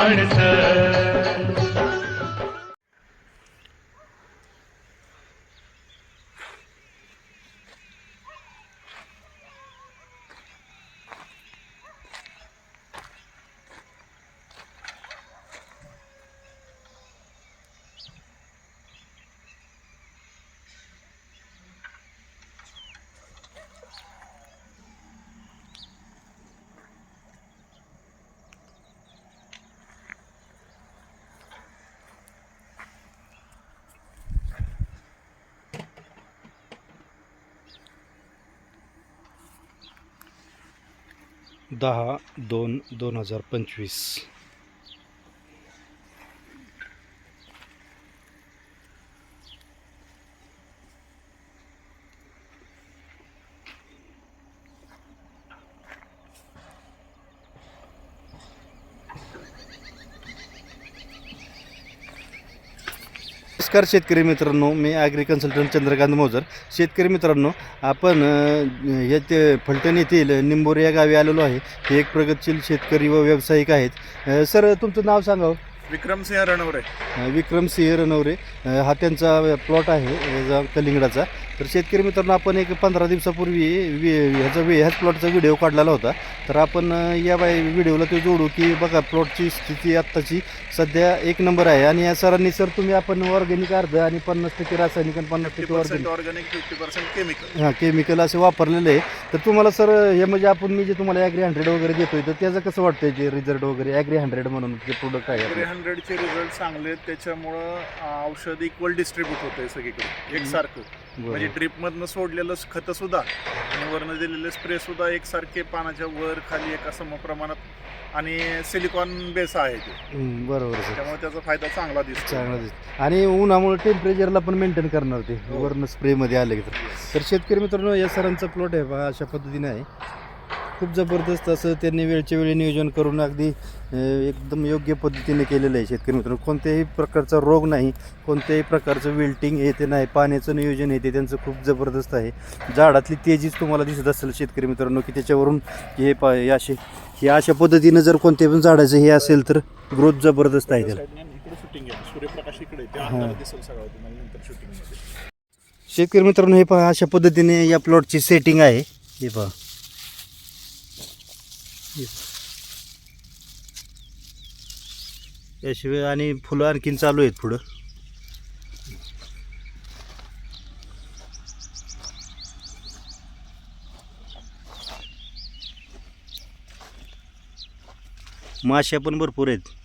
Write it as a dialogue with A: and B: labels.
A: காணிச்ச
B: दहा दोन दोन हजार पंचवीस. नमस्कार शेतकरी मित्रांनो मी ॲग्री कन्सल्टंट चंद्रकांत मोजर. शेतकरी मित्रांनो आपण येथे फलटण येथील निंबोरी या गावी आलेलो आहे. हे एक प्रगतशील शेतकरी व व्यावसायिक आहेत. सर तुमचं नाव सांगावं?
C: विक्रमसिंह रणवरे.
B: अ, विक्रम सिंह रनवरे अ, हा त्यांचा प्लॉट आहे कलिंगडाचा. तर शेतकरी मित्रांनो आपण एक पंधरा दिवसापूर्वी वि ह्याचा वि ह्याच प्लॉटचा व्हिडिओ काढलेला होता. तर आपण या बाय व्हिडिओला ते जोडू की बघा प्लॉटची स्थिती आत्ताची सध्या एक नंबर आहे. आणि या सरांनी सर तुम्ही आपण ऑर्गॅनिक अर्ध आणि पन्नास टक्के रासायनिक आणि पन्नास टक्के ऑर्गॅनिक
C: फिफ्टी पर्सेंट केमिकल
B: हां केमिकल असे वापरलेले आहे. तर तुम्हाला सर हे म्हणजे आपण मी जे तुम्हाला ॲग्री हंड्रेड वगैरे देतोय तर त्याचं कसं वाटतंय जे रिझल्ट वगैरे? ॲग्री हंड्रेड म्हणून जे प्रोडक्ट आहे?
C: हंड्रेडचे रिझल्ट चांगले आहेत त्याच्यामुळं औषध इक्वल डिस्ट्रीब्यूट होतंय सगळीकडे. एकसारखं. म्हणजे. ड्रिपमधनं सोडलेलं खतं सुद्धा आणि वरनं दिलेले स्प्रे सुद्धा एकसारखे पानाच्या वर खाली एका सम प्रमाणात आणि सिलिकॉन बेस आहे ते.
B: बरोबर सर
C: त्यामुळे त्याचा फायदा चांगला दिसतो
B: चांगलं दिसतं आणि उन्हामुळे टेम्परेचरला पण मेंटेन करणार ते.
C: हो.
B: वरनं स्प्रेमध्ये आले की तर. तर शेतकरी मित्रांनो या सरांचा प्लॉट आहे पहा अशा पद्धतीने आहे. खूप जबरदस्त असं त्यांनी वेळच्या वेळी नियोजन करून अगदी एकदम योग्य पद्धतीने केलेलं आहे शेतकरी मित्रांनो. कोणत्याही प्रकारचा रोग नाही कोणत्याही प्रकारचं विल्टिंग येते नाही पाण्याचं नियोजन येते त्यांचं खूप जबरदस्त आहे. झाडातली तेजीच तुम्हाला दिसत असेल शेतकरी मित्रांनो की त्याच्यावरून हे पा हे असे हे अशा पद्धतीनं जर कोणत्याही पण झाडाचं हे असेल तर ग्रोथ जबरदस्त आहे त्याला. हा. शेतकरी मित्रांनो हे पहा अशा पद्धतीने या प्लॉटची सेटिंग आहे. हे पहा. हे. याशिवाय आणि फुलं आणखीन चालू आहेत पुढं. माश्या पण भरपूर आहेत.